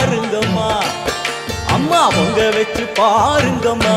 பாருங்கம்மா. அம்மா பொங்க வச்சு பாருங்கம்மா.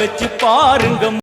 வச்சு பாருங்க